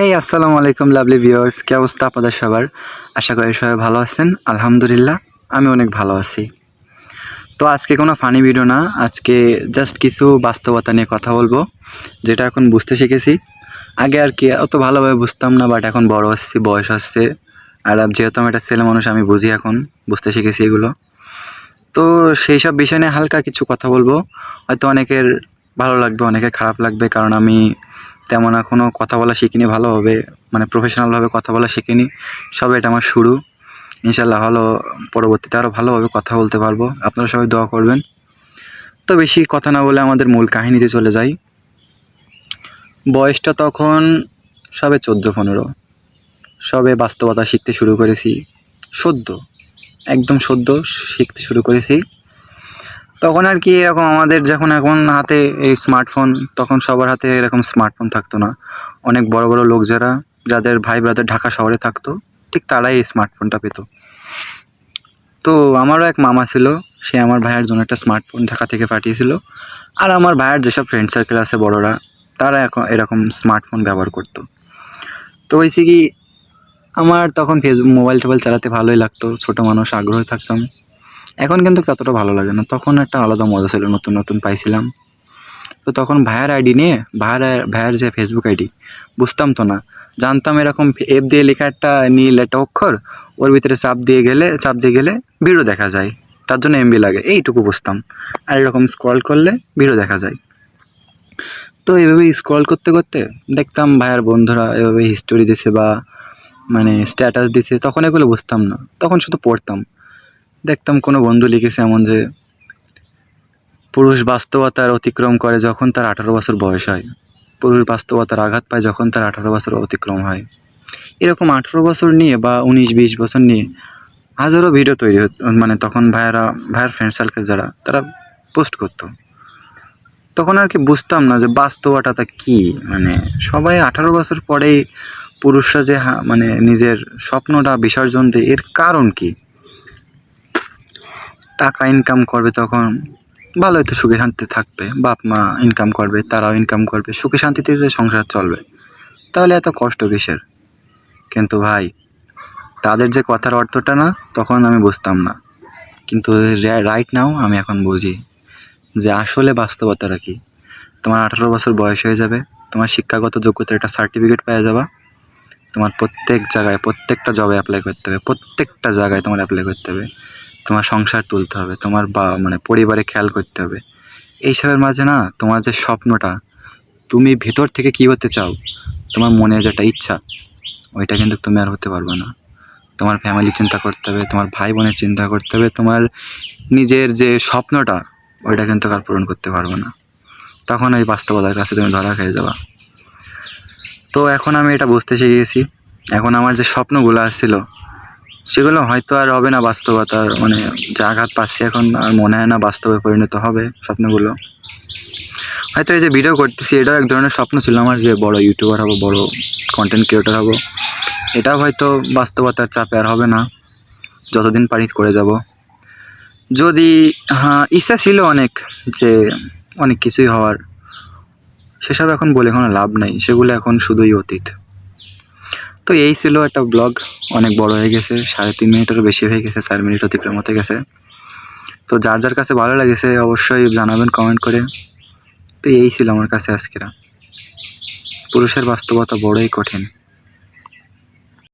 হেই আসসালামু আলাইকুম lovely viewers কি অবস্থা আপনাদের সবার? আশা করি সবাই ভালো আছেন। আলহামদুলিল্লাহ, আমি অনেক ভালো আছি। তো আজকে কোনো ফানি ভিডিও না, আজকে জাস্ট কিছু বাস্তবতা নিয়ে কথা বলব, যেটা এখন বুঝতে শিখেছি। আগে আর কি, অত ভালোভাবে বুঝতাম না বাট এখন বড় হচ্ছি, বয়স হচ্ছে। আর যেহেতু আমি একটা ছেলে মানুষ, আমি বুঝি এখন, বুঝতে শিখেছি এগুলো। তো সেই সব বিষয় নিয়ে হালকা কিছু কথা বলব। হয়তো অনেকের ভালো লাগবে, অনেকের খারাপ লাগবে, কারণ আমি তেমন এখনও কথা বলা শিখিনি, ভালোভাবে মানে প্রফেশনালভাবে কথা বলা শিখিনি। সবে এটা আমার শুরু। ইনশাল্লাহ ভালো, পরবর্তীতে আরও ভালোভাবে কথা বলতে পারব। আপনারা সবাই দোয়া করবেন। তো বেশি কথা না বলে আমাদের মূল কাহিনীতে চলে যাই। বয়সটা তখন সবে চোদ্দ, পনেরো। সবে বাস্তবতা শিখতে শুরু করেছি। সদ্য, একদম সদ্য শিখতে শুরু করেছি। তখন আর কি এরকম আমাদের যখন এখন হাতে এই স্মার্টফোন তখন সবার হাতে এরকম স্মার্টফোন থাকতো না। অনেক বড় বড় লোক যারা, যাদের ভাই ব্রাদার ঢাকা শহরে থাকতো, ঠিক তারাই এই স্মার্টফোনটা পেত। তো আমারও এক মামা ছিল, সে আমার ভাইয়ের জন্য একটা স্মার্টফোন ঢাকা থেকে পাঠিয়েছিল। আর আমার ভাইয়ের যেসব ফ্রেন্ড সার্কেল আছে বড়রা, তারা এখন এরকম স্মার্টফোন ব্যবহার করতো। তো হয়েছে কি, আমার তখন ফেসবুক মোবাইল টোবাইল চালাতে ভালোই লাগতো, ছোটো মানুষ, আগ্রহী থাকতাম। এখন কিন্তু ততটা ভালো লাগে না। তখন একটা আলাদা মজা ছিল, নতুন নতুন পাইছিলাম। তো তখন ভাইয়ার আইডি নিয়ে, ভাইয়ার ভাইয়ার যে ফেসবুক আইডি, বুঝতাম তো না। জানতাম এরকম এফ দিয়ে লেখা একটা নীল একটা অক্ষর, ওর ভিতরে চাপ দিয়ে গেলে, চাপ দিয়ে গেলে ভিডিও দেখা যায়। তার জন্য এমবি লাগে, এইটুকু বুঝতাম। আর এরকম স্ক্রল করলে ভিডিও দেখা যায়। তো এভাবে স্ক্রল করতে করতে দেখতাম ভাইয়ার বন্ধুরা এভাবে হিস্টোরি দিছে বা মানে স্ট্যাটাস দিছে, তখন এগুলো বুঝতাম না। তখন শুধু পড়তাম। দেখতাম কোনো বন্ধু লিখেছে এমন যে, পুরুষ বাস্তবতার অতিক্রম করে যখন তার আঠারো বছর বয়স হয়। পুরুষ বাস্তবতার আঘাত পায় যখন তার আঠারো বছর অতিক্রম হয়। এরকম আঠারো বছর নিয়ে বা উনিশ, বিশ বছর নিয়ে হাজারো ভিডিও তৈরি হতো মানে তখন ভাইয়ারা, ভাইয়ার ফ্রেন্ড সার্কেল যারা, তারা পোস্ট করতো। তখন আর কি বুঝতাম না যে বাস্তবতাটা কী মানে সবাই আঠারো বছর পরেই পুরুষরা যে মানে নিজের স্বপ্নটা বিসর্জন দেয়, এর কারণ কি? টাকা ইনকাম করবে তখন ভালোই তো সুখে শান্তিতে থাকবে। বাপ, মা ইনকাম করবে, তারাও ইনকাম করবে, সুখে শান্তিতে সংসার চলবে, তাহলে এত কষ্ট কিসের? কিন্তু ভাই, তাদের যে কথার অর্থটা না, তখন আমি বুঝতাম না। কিন্তু রাইট নাও আমি এখন বুঝি যে আসলে বাস্তবতাটা কি। তোমার আঠারো বছর বয়স হয়ে যাবে, তোমার শিক্ষাগত যোগ্যতার একটা সার্টিফিকেট পেয়ে যাবা। তোমার প্রত্যেক জায়গায়, প্রত্যেকটা জবে অ্যাপ্লাই করতে হবে, প্রত্যেকটা জায়গায় তোমার অ্যাপ্লাই করতে হবে। তোমার সংসার তুলতে হবে, তোমার বা মানে পরিবারে খেয়াল করতে হবে। এইসবের মাঝে না তোমার যে স্বপ্নটা, তুমি ভেতর থেকে কী হতে চাও, তোমার মনে যেটা ইচ্ছা, ওইটা কিন্তু তুমি আর হতে পারবে না। তোমার ফ্যামিলি চিন্তা করতে হবে, তোমার ভাই বোনের চিন্তা করতে হবে, তোমার নিজের যে স্বপ্নটা, ওইটা কিন্তু আর পূরণ করতে পারবে না। তখন ওই বাস্তবতার কাছে তুমি ধরা খেয়ে যাবা। তো এখন আমি এটা বুঝতে শিখে গেছি এখন আমার যে স্বপ্নগুলো আসছিল সেগুলো হয়তো আর হবে না বাস্তবতার মানে যে আঘাত পাচ্ছি এখন আর মনে হয় না বাস্তবে পরিণত হবে স্বপ্নগুলো। হয়তো এই যে ভিডিও করতেছি, এটাও এক ধরনের স্বপ্ন ছিল আমার যে বড় ইউটিউবার হব, বড় কন্টেন্ট ক্রিয়েটর হব। এটাও হয়তো বাস্তবতার চাপে আর হবে না, যতদিন পারি করে যাব। যদি হ্যাঁ ইচ্ছা ছিল অনেক যে অনেক কিছুই হওয়ার, সেসব এখন বলে কোনো লাভ নাই, সেগুলো এখন শুধুই অতীত। তো এই ছিল একটা ব্লগ অনেক বড় হয়ে গেছে, সাড়ে তিন মিনিটেরও বেশি হয়ে গেছে, চার মিনিট অতিক্রম হতে গেছে। তো যার যার কাছে ভালো লেগেছে অবশ্যই জানাবেন কমেন্ট করে। তো এই ছিল আমার কাছে আজকেরা। পুরুষের বাস্তবতা বড়ই কঠিন।